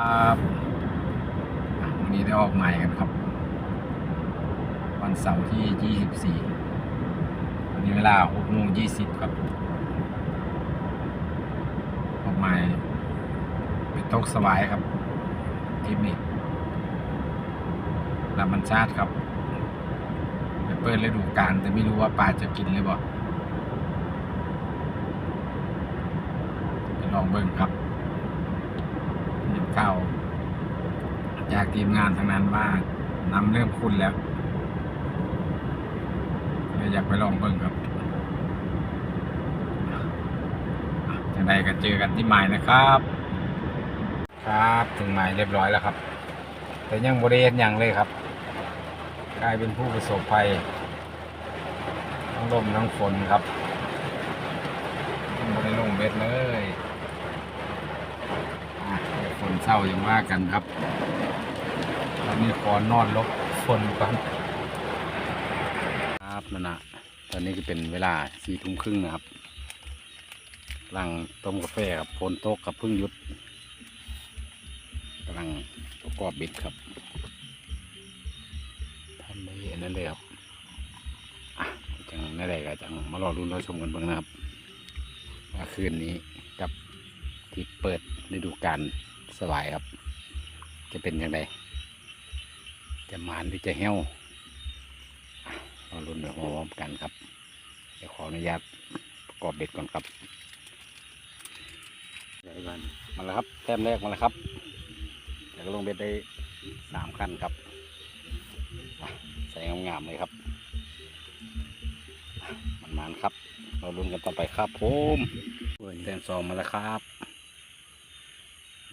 ครับวันนี้ได้ออกใหม่กันครับ วันเสาร์ที่ 24 วันนี้เวลา6โมง20 ครับ ออกใหม่ไปตกสวายครับทริปนี้ลำมันชาติครับไปเปิดฤดูกาลแต่ไม่รู้ว่าปลาจะกินหรือเปล่าลองเบิ่งครับ เก่า จากทีมงานทางนั้นว่าน้ำเริ่มขุ่นแล้วเลยอยากไปลองเบิ่งครับจังใดก็เจอกันที่หมายนะครับ ครับถึงหมายเรียบร้อยแล้วครับ แต่ยังบริเวณยังเลยครับ กลายเป็นผู้ประสบภัยทั้งลมทั้งฝนครับริลงเบ็ดเลย อะ เดี๋ยวฝนเศร้ายังว่ากันครับตอนนี้ขอนอนลบฝนก่อนครับนั่นนะตอนนี้ก็เป็นเวลาสี่ทุ่มครึ่งนะครับกำลังต้มกาแฟครับฝนโตกกับเพึ่งยุดกำลังประกอบบิดครับทำไม่อันนั้นเลยครับอะจังนั่นแหละก็จังมารอรุ้นรอชมกันบ้างนะครับว่าคืนนี้กับที่เปิดฤดูกาล สวายครับ จะเป็นยังไงจะมานหรือจะเหี้ยวอะเราลุ้นไปพร้อมกันครับเดี๋ยวขออนุญาตประกอบเบ็ดก่อนครับมาแล้วครับแต้มแรกมาแล้วครับเดี๋ยวก็ลงเบ็ดได้สามขั้นครับใส่งามๆเลยครับอะมันครับ เราลุ้นกันต่อไปครับผมเปิดแต้มสองมาแล้วครับ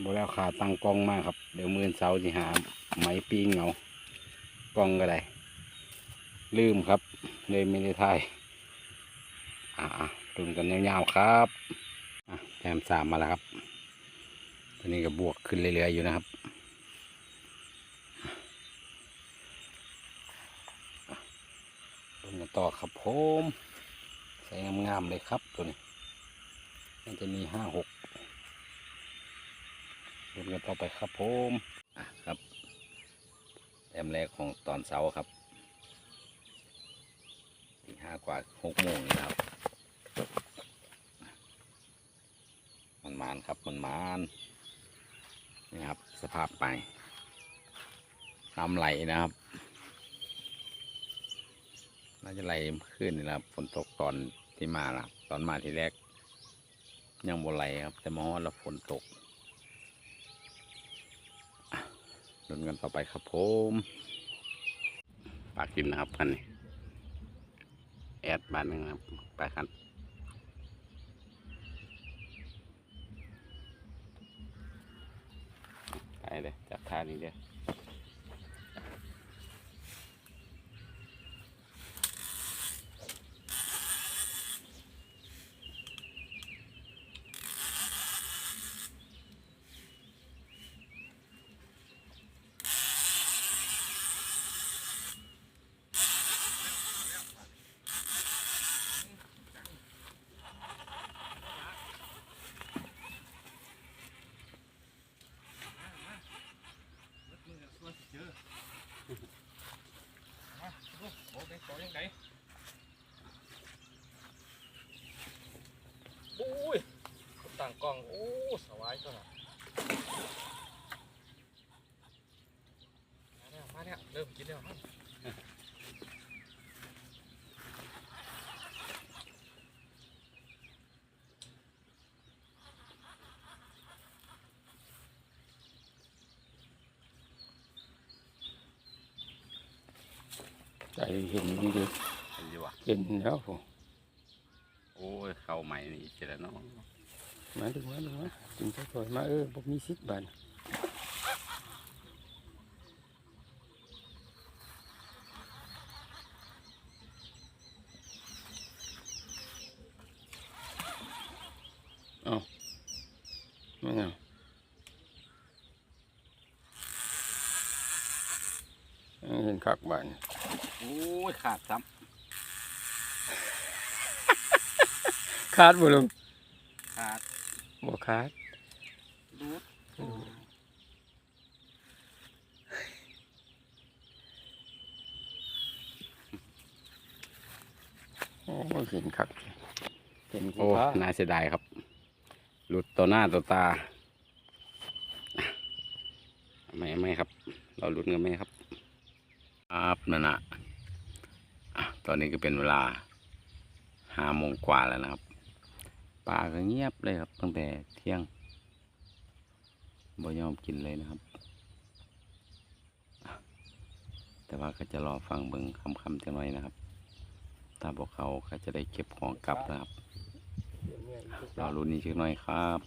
บแล้วขาตั้งกล้องมากครับ เดี๋ยวมือเสาร์จะหาไม้ปิ้งเอากล้องก็ได้ ลืมครับ เลยไม่ได้ถ่ายอ่าตุนกันยาวๆครับแต้มสามมาแล้วครับตอนนี้ก็บวกขึ้นเรื่อยๆอยู่นะครับตุนกันต่อครับผมใส่งามๆเลยครับตัวนี้น่าจะมีห้าหก ดูกันต่อไปครับผมครับแต้มแรกของตอนเช้าครับตีห้ากว่าหกโมงนะครับ มันมานครับมันมานนี่ครับสภาพไปน้ำไหลนะครับน่าจะไหลขึ้นนะครับ ฝนตกตอนที่มาละตอนมาทีแรก ยังบนไหลครับ แต่มาฮอดแล้วฝนตก ลุ้นกันต่อไปครับผมปลากินนะครับคันนี้แอดบานหนึ่งนะครับไปคันไปเลยจับท่านี้เดียวอุ้ย ต่างกล้อง โอ้ สวายตัวน่ะมาเนี่ยมาเนี่ยเริ่มกินแล้วครับใจเห็นดีเห็นอยู่วะเห็นแล้วผมโอ้ย เข้าใหม่นี่เจริญเนาะ มาดูมาดูมากินไปก่อนมาเออผมมีสิบบาทเอาไม่เอายังเห็นคักบานโอ้ยขาดซ้คาดบ่ลง บ่ขาดรุดโอ้เห็นครับเห็นโอ้น่าเสียดายครับ หลุดต่อหน้าต่อตาไม่ไม่ครับ เราหลุดกันไหมครับครับนั่นนะตอนนี้ก็เป็นเวลาห้าโมงกว่าแล้วนะครับ ปลาก็เงียบเลยครับ ตั้งแต่เที่ยงบ่ยอมกินเลยนะครับ แต่ว่าก็จะรอฟังเบิ่งคำๆจังหน่อยนะครับ ถ้าพวกเขาก็จะได้เก็บของกลับนะครับรอรุ่นนี้เช็คหน่อยครับ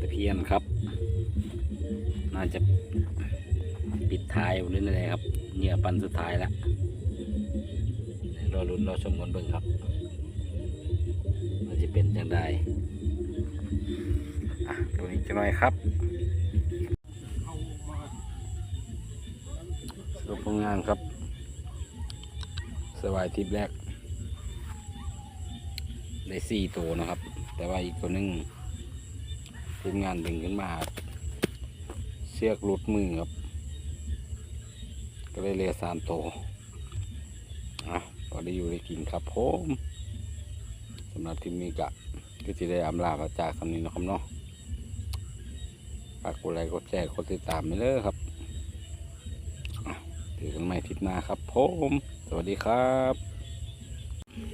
ตะเพียนครับ น่าจะปิดท้ายหรืออะไรครับเหยื่อปันสุดท้ายแล้วรอรุ่นรอชมกันเบิ่งครับ จะเป็นจังไดอะดูนี้จังหน่อยครับสรุปผลงานครับ สวายทริปแรกได้สี่ตัวนะครับ แต่ว่าอีกตัวหนึงทีมงานดึงขึ้นมา เชือกหลุดมือครับ ก็เลยเหลยสามตัวอะพอได้อยู่ได้กินครับผมสำหรับที่มีกะก็จะได้อำลาพระจากคำนี้นะครับเนาะฝากกดไลค์กดแชร์กดติดตามไปเลยครับอะเจอกันใหม่ทิปหน้าครับผมสวัสดีครับ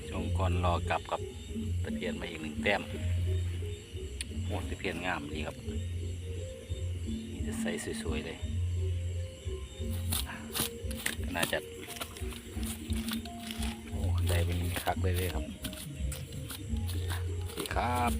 ช่วงก่อนรอกลับกับตะเพียนมาอีกหนึ่งแต้มโอ้ตะเพียนงามดีครับมีแต่ไซส์สวยๆเลยน่าจะโอ้ได้เป็นคักเลยเลยครับ cá.